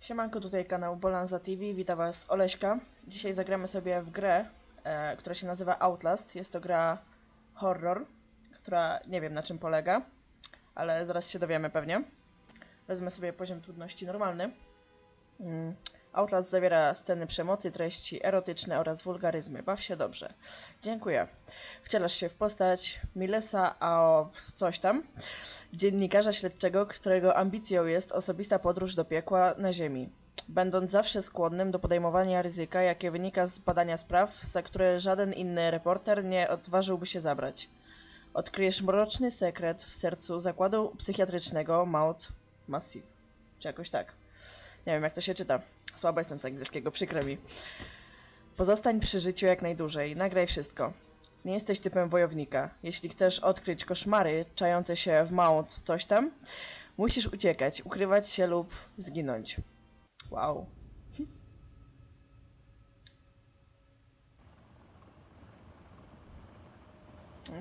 Siemanko, tutaj kanał Bolanza TV, witam was Oleśka. Dzisiaj zagramy sobie w grę, e, która się nazywa Outlast. Jest to gra horror, która nie wiem na czym polega, ale zaraz się dowiemy pewnie. Wezmę sobie poziom trudności normalny. Mm. Outlast zawiera sceny przemocy, treści erotyczne oraz wulgaryzmy. Baw się dobrze. Dziękuję. Wcielasz się w postać Milesa, a coś tam, dziennikarza śledczego, którego ambicją jest osobista podróż do piekła na Ziemi. Będąc zawsze skłonnym do podejmowania ryzyka, jakie wynika z badania spraw, za które żaden inny reporter nie odważyłby się zabrać. Odkryjesz mroczny sekret w sercu zakładu psychiatrycznego Mount Massive. Czy jakoś tak. Nie wiem, jak to się czyta. Słaba jestem z angielskiego, przykro mi. Pozostań przy życiu jak najdłużej. Nagraj wszystko. Nie jesteś typem wojownika. Jeśli chcesz odkryć koszmary czające się w Mount coś tam, musisz uciekać, ukrywać się lub zginąć. Wow.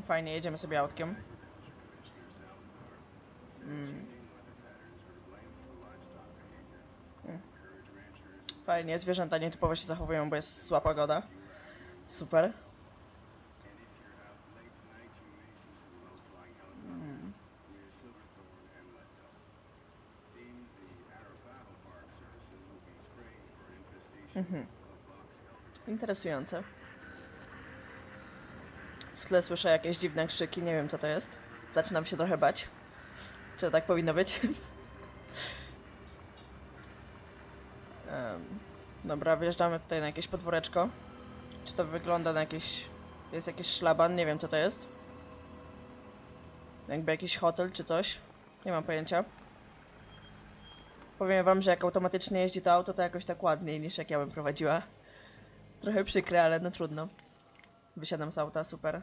Fajnie, jedziemy sobie autkiem. Mm. Fajnie, zwierzęta nietypowo się zachowują, bo jest zła pogoda. Super. Mhm. Interesujące. W tle słyszę jakieś dziwne krzyki, nie wiem co to jest. Zaczynam się trochę bać. Czy tak powinno być? dobra, wjeżdżamy tutaj na jakieś podwóreczko. Czy to wygląda na jakieś... Jest jakiś szlaban, nie wiem co to jest. Jakby jakiś hotel czy coś. Nie mam pojęcia. Powiem wam, że jak automatycznie jeździ to auto, to jakoś tak ładniej niż jak ja bym prowadziła. Trochę przykre, ale no trudno. Wysiadam z auta, super.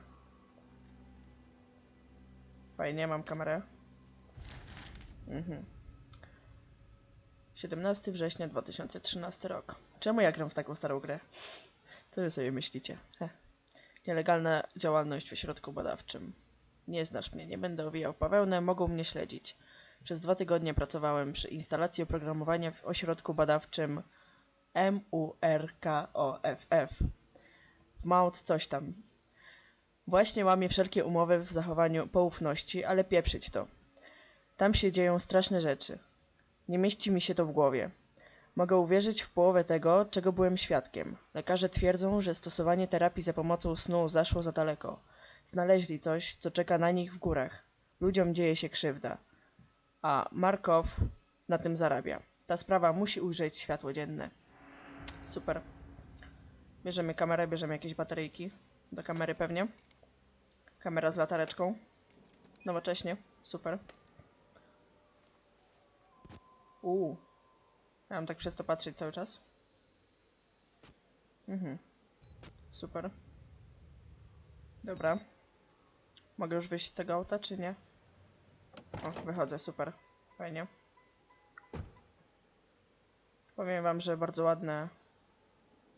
Fajnie, mam kamerę. Mhm. 17 września 2013 rok. Czemu ja gram w taką starą grę? Co wy sobie myślicie? Heh. Nielegalna działalność w ośrodku badawczym. Nie znasz mnie, nie będę owijał bawełnę, mogą mnie śledzić. Przez dwa tygodnie pracowałem przy instalacji oprogramowania w ośrodku badawczym MURKOFF. W Mount coś tam. Właśnie łamię wszelkie umowy w zachowaniu poufności, ale pieprzyć to. Tam się dzieją straszne rzeczy. Nie mieści mi się to w głowie. Mogę uwierzyć w połowę tego, czego byłem świadkiem. Lekarze twierdzą, że stosowanie terapii za pomocą snu zaszło za daleko. Znaleźli coś, co czeka na nich w górach. Ludziom dzieje się krzywda. A Markow na tym zarabia. Ta sprawa musi ujrzeć światło dzienne. Super. Bierzemy kamerę, bierzemy jakieś bateryjki. Do kamery pewnie. Kamera z latareczką. Nowocześnie. Super. Uuu. Ja mam tak przez to patrzeć cały czas. Mhm. Super. Dobra. Mogę już wyjść z tego auta, czy nie? O, wychodzę, super. Fajnie. Powiem wam, że bardzo ładne...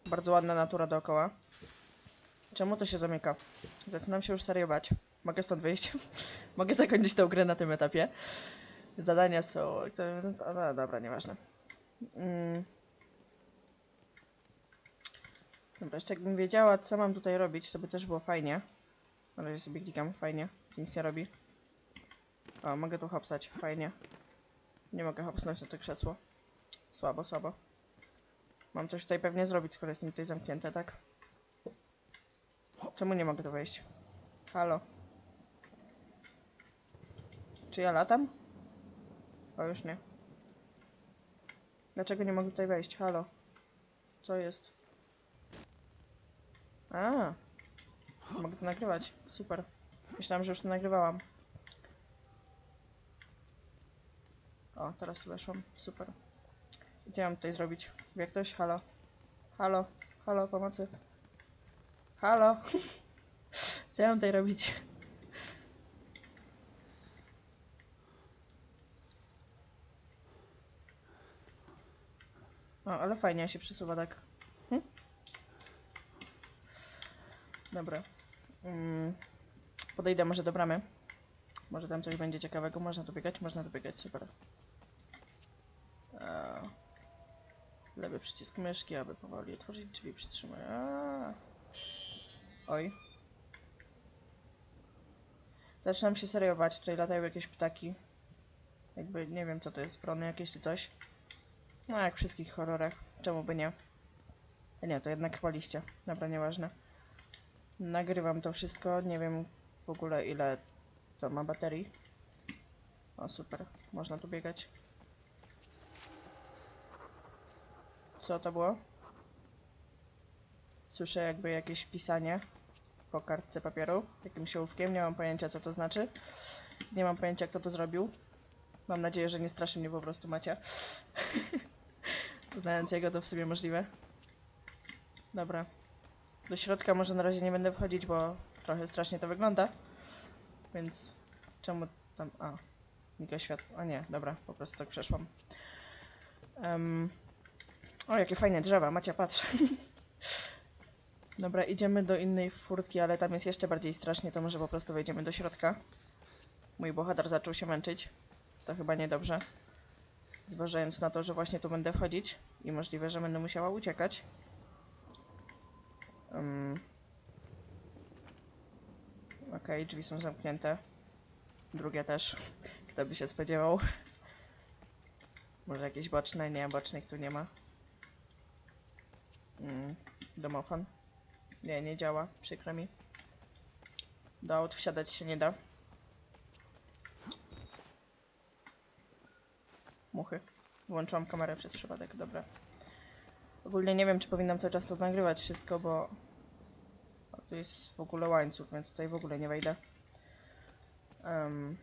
Bardzo ładna natura dookoła. Czemu to się zamyka? Zaczynam się już serio bać. Mogę stąd wyjść? Mogę zakończyć tę grę na tym etapie. Zadania są... To, to, no, dobra, nieważne. Mm. Dobra, jeszcze jakbym wiedziała, co mam tutaj robić, to by też było fajnie. Na razie sobie klikam, fajnie. Nic nie robi. O, mogę tu hopsać, fajnie. Nie mogę hopsnąć na to krzesło. Słabo, słabo. Mam coś tutaj pewnie zrobić, skoro jestem tutaj zamknięte, tak? Czemu nie mogę tu wejść? Halo? Czy ja latam? O, już nie. Dlaczego nie mogę tutaj wejść? Halo? Co jest? A, mogę to nagrywać. Super. Myślałam, że już to nagrywałam. O, teraz tu weszłam. Super. Co ja mam tutaj zrobić? Wie ktoś? Halo? Halo? Halo, pomocy? Halo? Co ja mam tutaj robić? O, ale fajnie się przesuwa tak. Hm? Dobra. Mm, podejdę może do bramy. Może tam coś będzie ciekawego. Można tu biegać? Można tu biegać, super. Eee, Lewy przycisk myszki, aby powoli otworzyć drzwi, przytrzymaj. Aaa. Oj. Zaczynam się serio bać, tutaj latają jakieś ptaki. Jakby, nie wiem co to jest, wrony jakieś czy coś. No jak wszystkich horrorach, czemu by nie. Nie, to jednak chyba liście. Dobra, nieważne. Nagrywam to wszystko, nie wiem w ogóle ile to ma baterii. O super, można tu biegać. Co to było? Słyszę jakby jakieś pisanie po kartce papieru, jakimś ołówkiem, nie mam pojęcia co to znaczy. Nie mam pojęcia kto to zrobił. Mam nadzieję, że nie straszy mnie po prostu Macia. Znając jego to w sumie możliwe. Dobra. Do środka może na razie nie będę wchodzić, bo trochę strasznie to wygląda. Więc czemu tam... A, miga światło. A nie, dobra, po prostu tak przeszłam. Em, o, jakie fajne drzewa, Macia, patrz. Dobra, idziemy do innej furtki, ale tam jest jeszcze bardziej strasznie, to może po prostu wejdziemy do środka. Mój bohater zaczął się męczyć. To chyba niedobrze. Zważając na to, że właśnie tu będę wchodzić i możliwe, że będę musiała uciekać. Um. Okej, drzwi są zamknięte. Drugie też. Kto by się spodziewał? Może jakieś boczne? Nie, bocznych tu nie ma. Mm, domofon. Nie, nie działa. Przykro mi. Do aut wsiadać się nie da. Muchy. Włączyłam kamerę przez przypadek, dobra. Ogólnie nie wiem, czy powinnam cały czas to nagrywać wszystko, bo... O, tu jest w ogóle łańcuch, więc tutaj w ogóle nie wejdę. Em,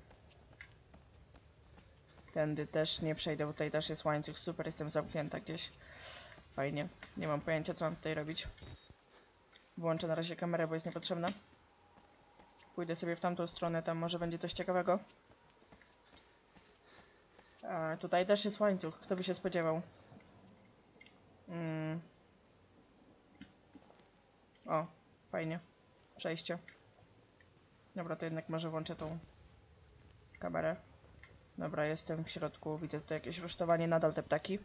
Tędy też nie przejdę, bo tutaj też jest łańcuch. Super, jestem zamknięta gdzieś. Fajnie. Nie mam pojęcia, co mam tutaj robić. Włączę na razie kamerę, bo jest niepotrzebna. Pójdę sobie w tamtą stronę, tam może będzie coś ciekawego. A, tutaj też jest łańcuch, kto by się spodziewał. Mm. O, fajnie. Przejście. Dobra, to jednak może włączę tą kamerę. Dobra, jestem w środku. Widzę tutaj jakieś rusztowanie, nadal te ptaki.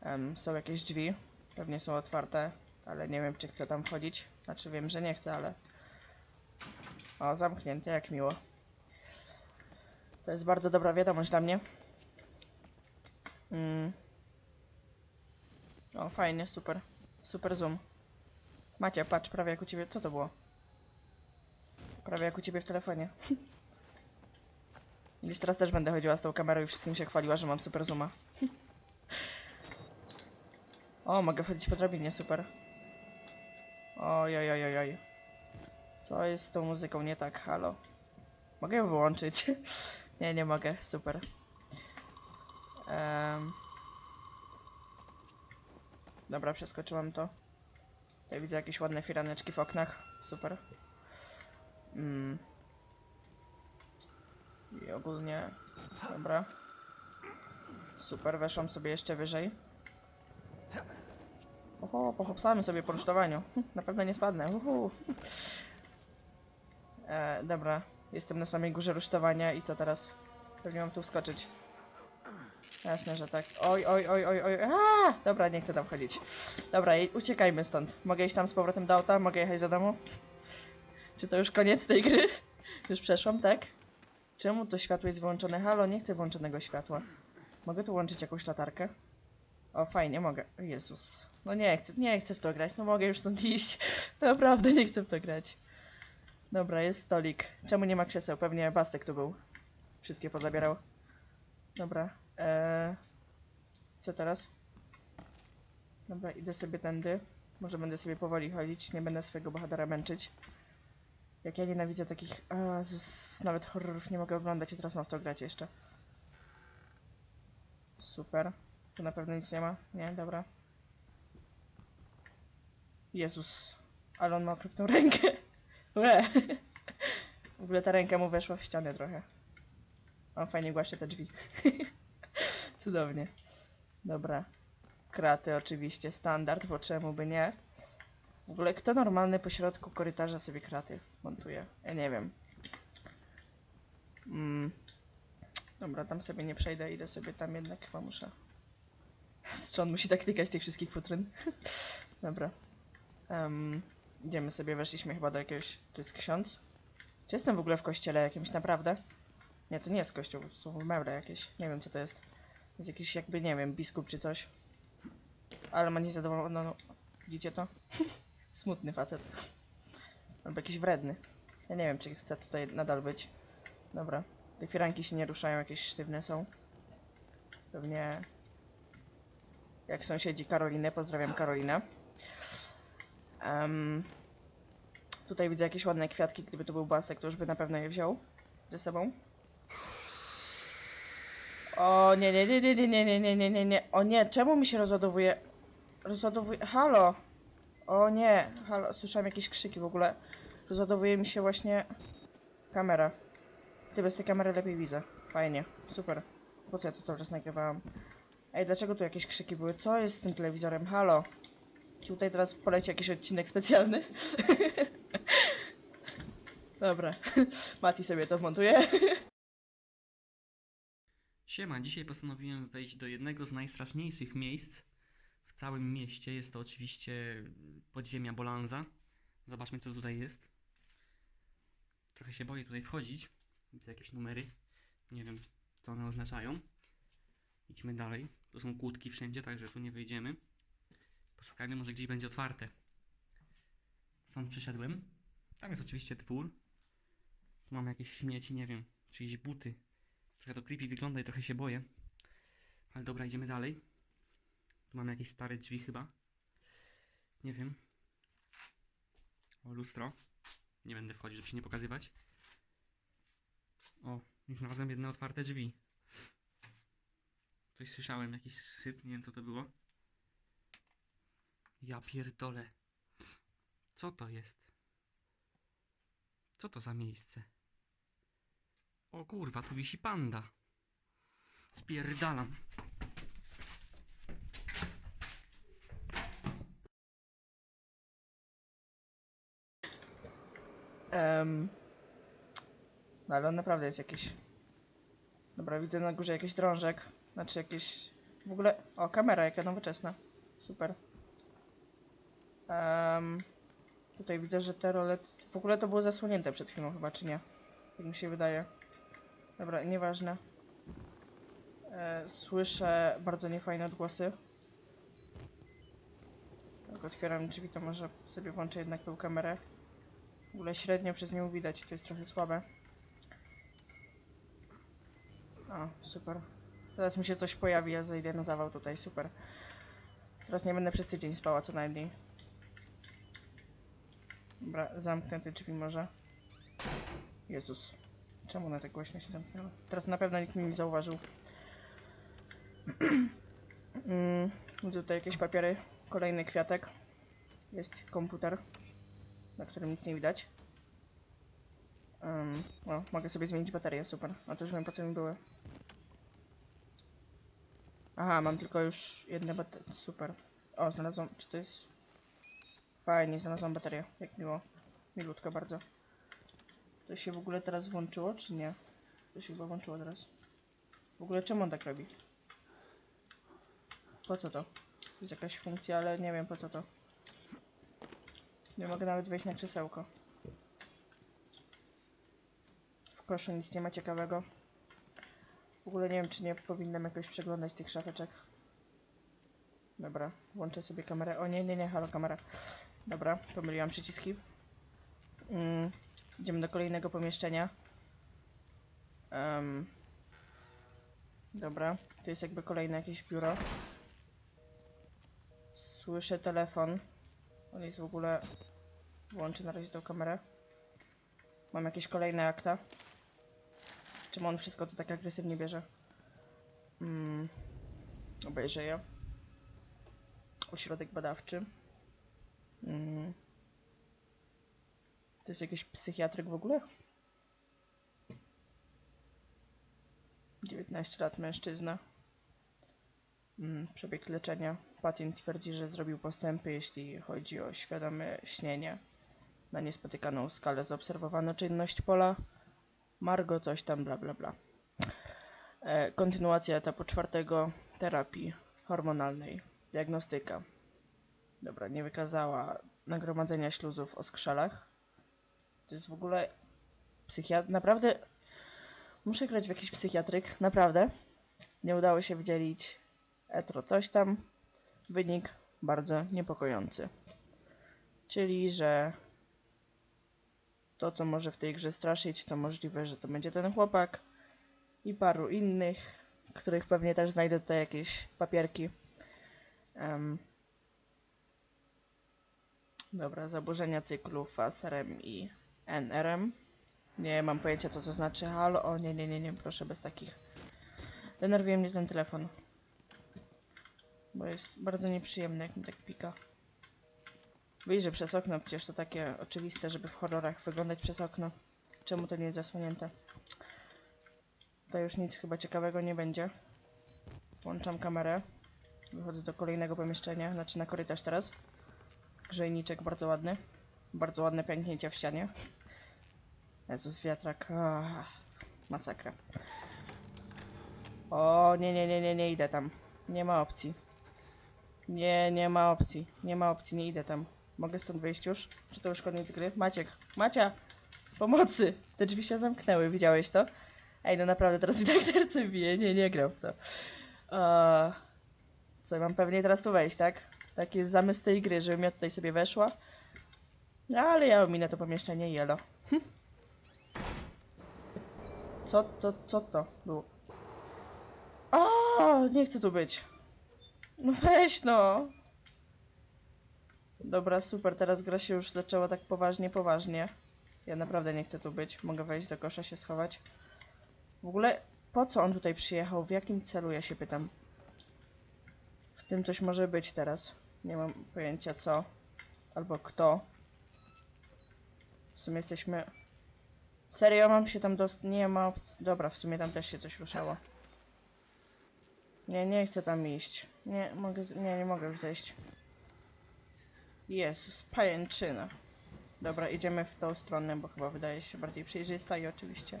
Em, są jakieś drzwi. Pewnie są otwarte, ale nie wiem, czy chcę tam wchodzić. Znaczy, wiem, że nie chcę, ale. O, zamknięte, jak miło. To jest bardzo dobra wiadomość dla mnie. Mm. O, fajnie, super. Super zoom. Macie, patrz, prawie jak u ciebie. Co to było? Prawie jak u ciebie w telefonie. Gdzieś teraz też będę chodziła z tą kamerą i wszystkim się chwaliła, że mam super zooma. o, mogę wchodzić po drabinie, super. Oj, oj, oj, oj. Co jest z tą muzyką nie tak? Halo. Mogę ją wyłączyć? nie, nie mogę, super. Em. Dobra, przeskoczyłam to. Tutaj widzę jakieś ładne firaneczki w oknach. Super. Mm. I ogólnie... Dobra. Super, weszłam sobie jeszcze wyżej. Oho, pochopsamy sobie po rusztowaniu. Na pewno nie spadnę. Uhu. E, dobra, jestem na samej górze rusztowania i co teraz? Pewnie mam tu wskoczyć. Jasne, że tak. Oj, oj, oj, oj, oj. Aaa! Dobra, nie chcę tam wchodzić. Dobra, uciekajmy stąd. Mogę iść tam z powrotem do auta? Mogę jechać do domu? Czy to już koniec tej gry? Już przeszłam, tak? Czemu to światło jest wyłączone? Halo, nie chcę włączonego światła. Mogę tu łączyć jakąś latarkę? O, fajnie, mogę. Jezus. No nie chcę, nie chcę w to grać. No mogę już stąd iść. Naprawdę nie chcę w to grać. Dobra, jest stolik. Czemu nie ma krzeseł? Pewnie Bastek tu był. Wszystkie pozabierał. Dobra. Eee, co teraz? Dobra, idę sobie tędy. Może będę sobie powoli chodzić. Nie będę swojego bohatera męczyć. Jak ja nienawidzę takich... Jezus, nawet horrorów nie mogę oglądać i teraz mam w to grać jeszcze. Super. Tu na pewno nic nie ma. Nie, dobra. Jezus. Ale on ma okropną rękę. Łe. W ogóle ta ręka mu weszła w ścianę trochę. On fajnie głaszcze te drzwi. Cudownie. Dobra. Kraty oczywiście, standard, bo czemu by nie? W ogóle kto normalny po środku korytarza sobie kraty montuje? Ja nie wiem. Mm. Dobra, tam sobie nie przejdę, idę sobie tam jednak chyba muszę. Czy on musi tak tykać tych wszystkich futryn? Dobra. Em, idziemy sobie, weszliśmy chyba do jakiegoś... Tu jest ksiądz? Czy jestem w ogóle w kościele jakimś, naprawdę? Nie, to nie jest kościół, to są meble jakieś. Nie wiem, co to jest. Jest jakiś jakby, nie wiem, biskup czy coś. Ale ma niezadowolony... No, no. Widzicie to? Smutny facet. Albo jakiś wredny. Ja nie wiem, czy chce tutaj nadal być. Dobra. Te firanki się nie ruszają, jakieś sztywne są. Pewnie... Jak sąsiedzi Karolinę, pozdrawiam Karolinę. Em, tutaj widzę jakieś ładne kwiatki, gdyby to był basek, to już by na pewno je wziął ze sobą. O nie, nie, nie, nie, nie, nie, nie, nie, nie, nie. O nie, czemu mi się rozładowuje? Rozładowuje... Halo! O nie, halo, jakieś krzyki w ogóle. Rozładowuje mi się właśnie kamera. Ty bez tej kamery lepiej widzę. Fajnie, super. Po co ja to cały czas nagrywałam? Ej, dlaczego tu jakieś krzyki były? Co jest z tym telewizorem? Halo? Tutaj teraz poleci jakiś odcinek specjalny? Dobra. Mati sobie to wmontuje. Siema, dzisiaj postanowiłem wejść do jednego z najstraszniejszych miejsc w całym mieście. Jest to oczywiście podziemia Bolanza. Zobaczmy, co tutaj jest. Trochę się boję tutaj wchodzić. Widzę jakieś numery. Nie wiem, co one oznaczają. Idźmy dalej. Tu są kłódki wszędzie, także tu nie wejdziemy. Poszukajmy, może gdzieś będzie otwarte. Stąd przyszedłem. Tam jest oczywiście dwór. Tu mam jakieś śmieci, nie wiem, czyjeś buty. Trochę to creepy wygląda i trochę się boję. Ale dobra, idziemy dalej. Tu mamy jakieś stare drzwi chyba. Nie wiem. O, lustro. Nie będę wchodzić, żeby się nie pokazywać. O, znalazłem jedne otwarte drzwi. Coś słyszałem, jakiś syp, nie wiem co to było. Ja pierdolę. Co to jest? Co to za miejsce? O kurwa, tu wisi panda. Spierdalam. Em, no ale on naprawdę jest jakiś. Dobra, widzę na górze jakiś drążek. Znaczy jakieś. W ogóle. O, kamera jaka nowoczesna. Super. Em, tutaj widzę, że te role. W ogóle to było zasłonięte przed chwilą chyba, czy nie? Jak mi się wydaje. Dobra, nieważne. E, słyszę bardzo niefajne odgłosy. Jak otwieram drzwi, to może sobie włączę jednak tą kamerę. W ogóle średnio przez nią widać, to jest trochę słabe. O, super. Teraz mi się coś pojawi, ja zejdę na zawał tutaj, super. Teraz nie będę przez tydzień spała co najmniej. Dobra, zamknę te drzwi może. Jezus. Czemu one tak głośno się zamknęły? Teraz na pewno nikt mnie nie zauważył. mm, tutaj jakieś papiery. Kolejny kwiatek. Jest komputer na którym nic nie widać. Um, o, mogę sobie zmienić baterię, super. A to już wiem po co mi były. Aha, mam tylko już jedne baterie, super. O, znalazłam, czy to jest... Fajnie, znalazłam baterię, jak miło. Milutko bardzo. To się w ogóle teraz włączyło, czy nie? To się chyba włączyło teraz. W ogóle czemu on tak robi? Po co to? Jest jakaś funkcja, ale nie wiem po co to. Nie mogę nawet wejść na krzesełko. W koszu nic nie ma ciekawego. W ogóle nie wiem, czy nie powinnam jakoś przeglądać tych szafeczek. Dobra, włączę sobie kamerę. O nie, nie, nie, halo kamera. Dobra, pomyliłam przyciski. Mm, idziemy do kolejnego pomieszczenia. Em, dobra, to jest jakby kolejne jakieś biuro. Słyszę telefon. On jest w ogóle... Włączę na razie tą kamerę. Mam jakieś kolejne akta. Czemu on wszystko to tak agresywnie bierze? Mm. Obejrzę je. Ośrodek badawczy. Mm. To jest jakiś psychiatryk w ogóle? 19 lat mężczyzna. Mm, przebieg leczenia. Pacjent twierdzi, że zrobił postępy, jeśli chodzi o świadome śnienie. Na niespotykaną skalę zaobserwowano czynność pola. Margo coś tam, bla bla bla. E, kontynuacja etapu czwartego terapii hormonalnej. Diagnostyka. Dobra, nie wykazała nagromadzenia śluzów o skrzelach. To jest w ogóle psychiatr... Naprawdę... Muszę grać w jakiś psychiatryk, naprawdę. Nie udało się wydzielić etro coś tam. Wynik bardzo niepokojący. Czyli, że to, co może w tej grze straszyć, to możliwe, że to będzie ten chłopak i paru innych, których pewnie też znajdę tutaj jakieś papierki. Em, dobra, zaburzenia cyklu FASRM i NRM. Nie mam pojęcia, co to znaczy. Halo, o nie, nie, nie, nie, proszę, bez takich. Denerwuje mnie ten telefon. Bo jest bardzo nieprzyjemny, jak mi tak pika. Wyjrzę przez okno, przecież to takie oczywiste, żeby w horrorach wyglądać przez okno. Czemu to nie jest zasłonięte? To już nic chyba ciekawego nie będzie. Włączam kamerę. Wychodzę do kolejnego pomieszczenia, znaczy na korytarz teraz. Grzejniczek bardzo ładny. Bardzo ładne pęknięcia w ścianie. Jezus, wiatrak. Ah, masakra. O, nie, nie, nie, nie, nie idę tam. Nie ma opcji. Nie, nie ma opcji. Nie ma opcji, nie idę tam. Mogę stąd wyjść już? Czy to już koniec gry? Maciek, Macia! Pomocy! Te drzwi się zamknęły, widziałeś to? Ej, no naprawdę, teraz mi tak serce bije. Nie, nie gram w to. Eee, co, mam pewnie teraz tu wejść, tak? Taki jest zamysł tej gry, żebym ja tutaj sobie weszła. No, ale ja ominę to pomieszczenie jelo. Hm. Co to, co to było? O, nie chcę tu być. No weź no. Dobra, super, teraz gra się już zaczęła tak poważnie, poważnie. Ja naprawdę nie chcę tu być. Mogę wejść do kosza, się schować. W ogóle, po co on tutaj przyjechał? W jakim celu, ja się pytam. W tym coś może być teraz. Nie mam pojęcia co. Albo kto. W sumie jesteśmy... Serio, mam się tam dost... Nie ma opcji... Dobra, w sumie tam też się coś ruszało. Nie, nie chcę tam iść. Nie, mogę... z- Nie, nie mogę już zejść. Jezus, pajęczyna. Dobra, idziemy w tą stronę, bo chyba wydaje się bardziej przejrzysta i oczywiście...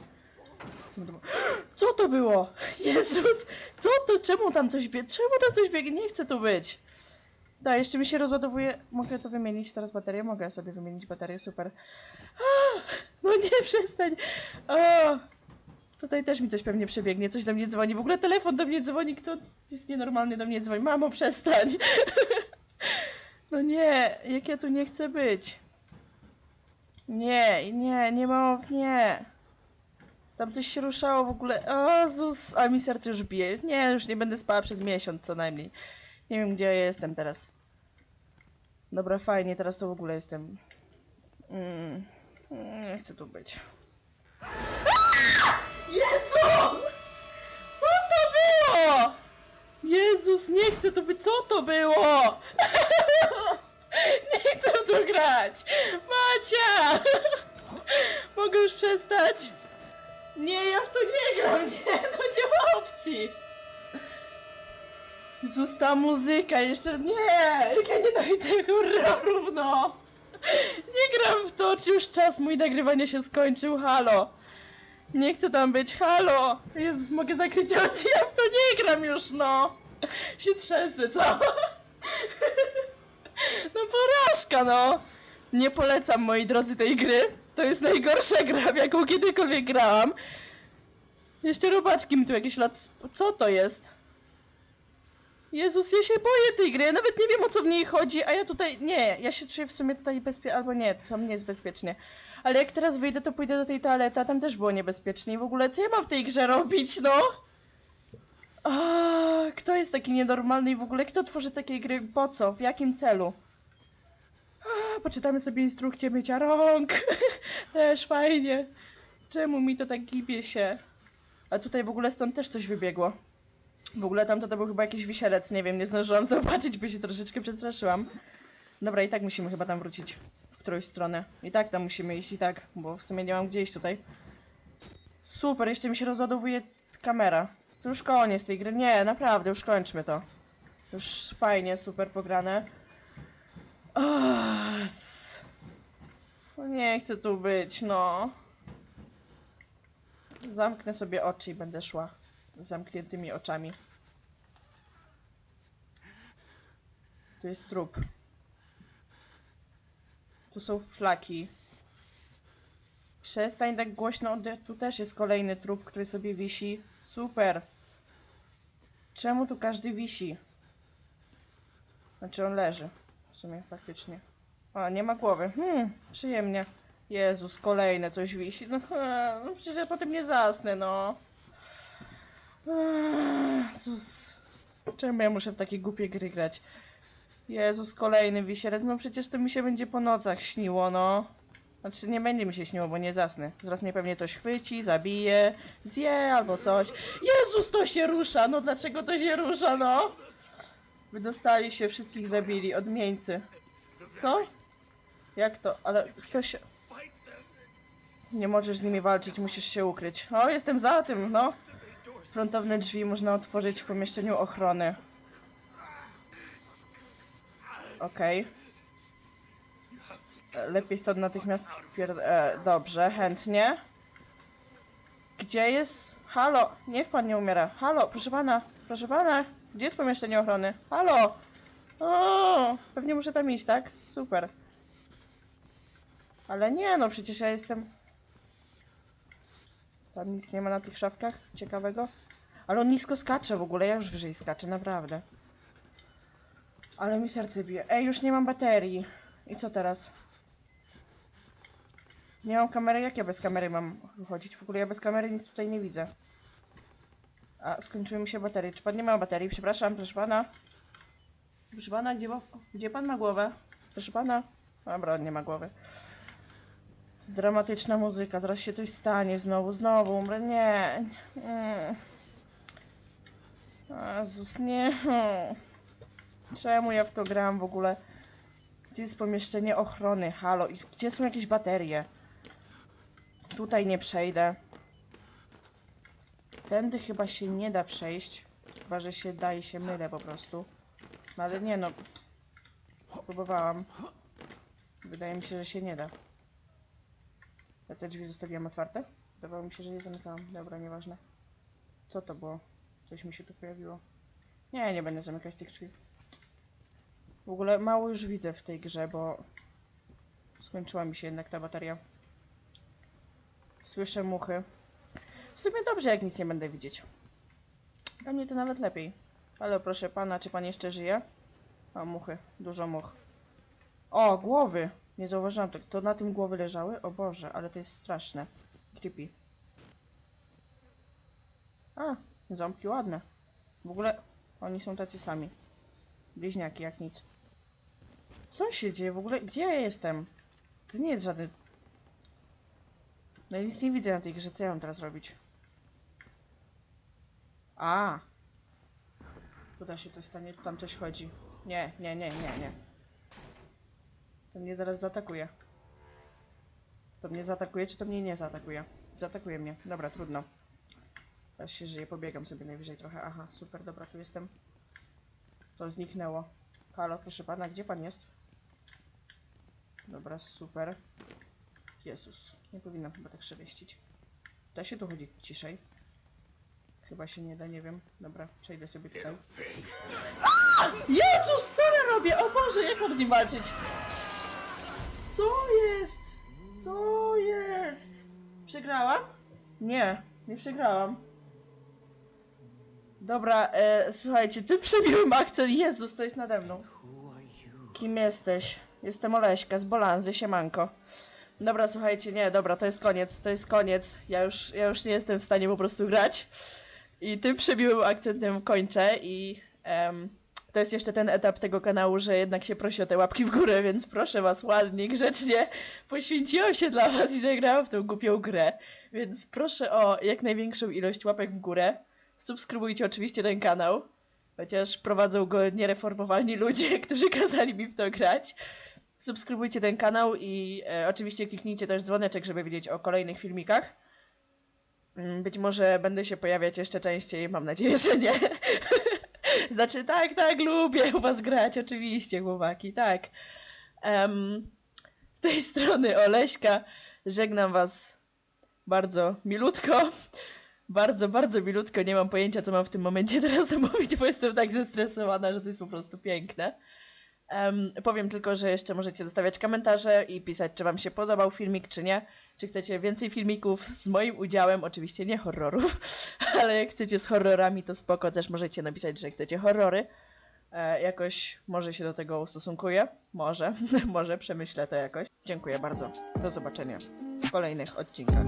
Co to było? Jezus! Co to? Czemu tam coś biegnie? Czemu tam coś biegnie? Nie chcę tu być! Da, jeszcze mi się rozładowuje. Mogę to wymienić teraz baterię? Mogę sobie wymienić baterię, super. No nie, przestań! O, tutaj też mi coś pewnie przebiegnie, coś do mnie dzwoni. W ogóle telefon do mnie dzwoni, kto jest nienormalny do mnie dzwoni. Mamo, przestań! No nie, jak ja tu nie chcę być. Nie, nie, nie ma, nie. Tam coś się ruszało w ogóle. O, Zus, a mi serce już bije. Nie, już nie będę spała przez miesiąc co najmniej. Nie wiem, gdzie ja jestem teraz. Dobra, fajnie, teraz to w ogóle jestem. Mm, nie chcę tu być. Jezu! Co to było? Jezus, nie chcę tu być. Co to było? Nie chcę to grać. Macia! Mogę już przestać? Nie, ja w to nie gram. Nie, no nie ma opcji. Jezus, muzyka jeszcze... Nie! Ja nienawidzę horrorów, no! Nie gram w to, czy już czas mój nagrywania się skończył, halo! Nie chcę tam być, halo! Jezus, mogę zakryć oczy, ja w to nie gram już, no! Się trzęsę, co? No porażka, no! Nie polecam, moi drodzy, tej gry. To jest najgorsza gra, w jaką kiedykolwiek grałam. Jeszcze robaczki mi tu jakieś lat... Co to jest? Jezus, ja się boję tej gry, ja nawet nie wiem o co w niej chodzi, a ja tutaj, nie, ja się czuję w sumie tutaj bezpiecznie, albo nie, tam nie jest bezpiecznie. Ale jak teraz wyjdę, to pójdę do tej toalety, a tam też było niebezpiecznie i w ogóle co ja mam w tej grze robić, no? A, kto jest taki nienormalny i w ogóle kto tworzy takie gry, po co, w jakim celu? A, poczytamy sobie instrukcję mycia rąk, też fajnie. Czemu mi to tak gibie się? A tutaj w ogóle stąd też coś wybiegło. W ogóle tamto to był chyba jakiś wisielec, nie wiem, nie zdążyłam zobaczyć, bo się troszeczkę przestraszyłam. Dobra, i tak musimy chyba tam wrócić w którąś stronę. I tak tam musimy iść, i tak, bo w sumie nie mam gdzie iść tutaj. Super, jeszcze mi się rozładowuje kamera. To już koniec tej gry. Nie, naprawdę, już kończmy to. Już fajnie, super pograne. Nie chcę tu być, no. Zamknę sobie oczy i będę szła z zamkniętymi oczami. Tu jest trup. Tu są flaki. Przestań tak głośno. Tu też jest kolejny trup, który sobie wisi. Super. Czemu tu każdy wisi? Znaczy on leży. W sumie faktycznie. O, nie ma głowy. Hmm, przyjemnie. Jezus, kolejne coś wisi. No, no przecież ja potem nie zasnę, no. Ech, Jezus. Czemu ja muszę w takie głupie gry grać? Jezus, kolejny wisielec. No przecież to mi się będzie po nocach śniło, no. Znaczy nie będzie mi się śniło, bo nie zasnę. Zaraz mnie pewnie coś chwyci, zabije, zje albo coś. Jezus, to się rusza! No dlaczego to się rusza, no? Wydostali się, wszystkich zabili, odmieńcy. Co? Jak to? Ale kto się... Nie możesz z nimi walczyć, musisz się ukryć. O, jestem za tym, no. Frontowne drzwi można otworzyć w pomieszczeniu ochrony. Okej. E, Lepiej stąd natychmiast pier... E, dobrze, chętnie. Gdzie jest... Halo, niech pan nie umiera. Halo, proszę pana, proszę pana. Gdzie jest pomieszczenie ochrony? Halo! O, pewnie muszę tam iść, tak? Super. Ale nie, no przecież ja jestem... Tam nic nie ma na tych szafkach ciekawego. Ale on nisko skacze w ogóle, ja już wyżej skaczę, naprawdę. Ale mi serce bije. Ej, już nie mam baterii. I co teraz? Nie mam kamery, jak ja bez kamery mam wychodzić? W ogóle ja bez kamery nic tutaj nie widzę. A, skończyły mi się baterie. Czy pan nie ma baterii? Przepraszam, proszę pana. Proszę pana, gdzie, gdzie pan ma głowę? Proszę pana. Dobra, on nie ma głowy. Dramatyczna muzyka, zaraz się coś stanie, znowu, znowu umrę, nie. Mm. Jezus, nie. Czemu ja w to gram w ogóle? Gdzie jest pomieszczenie ochrony? Halo, gdzie są jakieś baterie? Tutaj nie przejdę. Tędy chyba się nie da przejść. Chyba, że się da i się mylę po prostu. No ale nie no. Próbowałam. Wydaje mi się, że się nie da. Ja te drzwi zostawiłam otwarte? Wydawało mi się, że je zamykałam. Dobra, nieważne. Co to było? Coś mi się tu pojawiło. Nie, nie będę zamykać tych drzwi. W ogóle mało już widzę w tej grze, bo skończyła mi się jednak ta bateria. Słyszę muchy. W sumie dobrze, jak nic nie będę widzieć. Dla mnie to nawet lepiej. Ale proszę pana, czy pan jeszcze żyje? O, muchy. Dużo much. O, głowy! Nie zauważyłam tak. To na tym głowy leżały? O Boże, ale to jest straszne. Creepy. A, ząbki ładne. W ogóle oni są tacy sami. Bliźniaki, jak nic. Co się dzieje w ogóle? Gdzie ja jestem? To nie jest żaden... No ja nic nie widzę na tej grze, co ja mam teraz robić? A! Tutaj się coś stanie, tu tam coś chodzi. Nie, nie, nie, nie, nie. To mnie zaraz zaatakuje. To mnie zaatakuje, czy to mnie nie zaatakuje? Zaatakuje mnie. Dobra, trudno. Teraz się żyje, pobiegam sobie najwyżej trochę. Aha, super, dobra, tu jestem. To zniknęło. Halo, proszę pana, gdzie pan jest? Dobra, super. Jezus, nie powinnam chyba tak szeleścić. Da się tu chodzić ciszej? Chyba się nie da, nie wiem. Dobra, przejdę sobie tutaj. A! Jezus, co ja robię? O Boże, jak mam z nim walczyć? Co jest? Co jest? Przegrałam? Nie, nie przegrałam. Dobra, e, słuchajcie, ty przebiłem akcent. Jezus, to jest nade mną. Kim jesteś? Jestem Oleśka z Bolanzy, siemanko. Dobra, słuchajcie, nie, dobra, to jest koniec, to jest koniec. Ja już, ja już nie jestem w stanie po prostu grać. I tym przebiłym akcentem kończę i em, to jest jeszcze ten etap tego kanału, że jednak się prosi o te łapki w górę, więc proszę was ładnie, grzecznie poświęciłam się dla was i zagrałam w tą głupią grę. Więc proszę o jak największą ilość łapek w górę. Subskrybujcie oczywiście ten kanał, chociaż prowadzą go niereformowalni ludzie, którzy kazali mi w to grać. Subskrybujcie ten kanał i e, oczywiście kliknijcie też dzwoneczek, żeby wiedzieć o kolejnych filmikach. Mm, Być może będę się pojawiać jeszcze częściej, mam nadzieję, że nie. znaczy, tak, tak, lubię u was grać, oczywiście, chłopaki, tak. Em, z tej strony Oleśka, żegnam was bardzo milutko. Bardzo, bardzo milutko, nie mam pojęcia, co mam w tym momencie teraz mówić, bo jestem tak zestresowana, że to jest po prostu piękne. Em, powiem tylko, że jeszcze możecie zostawiać komentarze i pisać, czy Wam się podobał filmik, czy nie. Czy chcecie więcej filmików z moim udziałem, oczywiście nie horrorów, ale jak chcecie z horrorami, to spoko, też możecie napisać, że chcecie horrory. E, jakoś może się do tego ustosunkuję. Może, może przemyślę to jakoś. Dziękuję bardzo. Do zobaczenia w kolejnych odcinkach.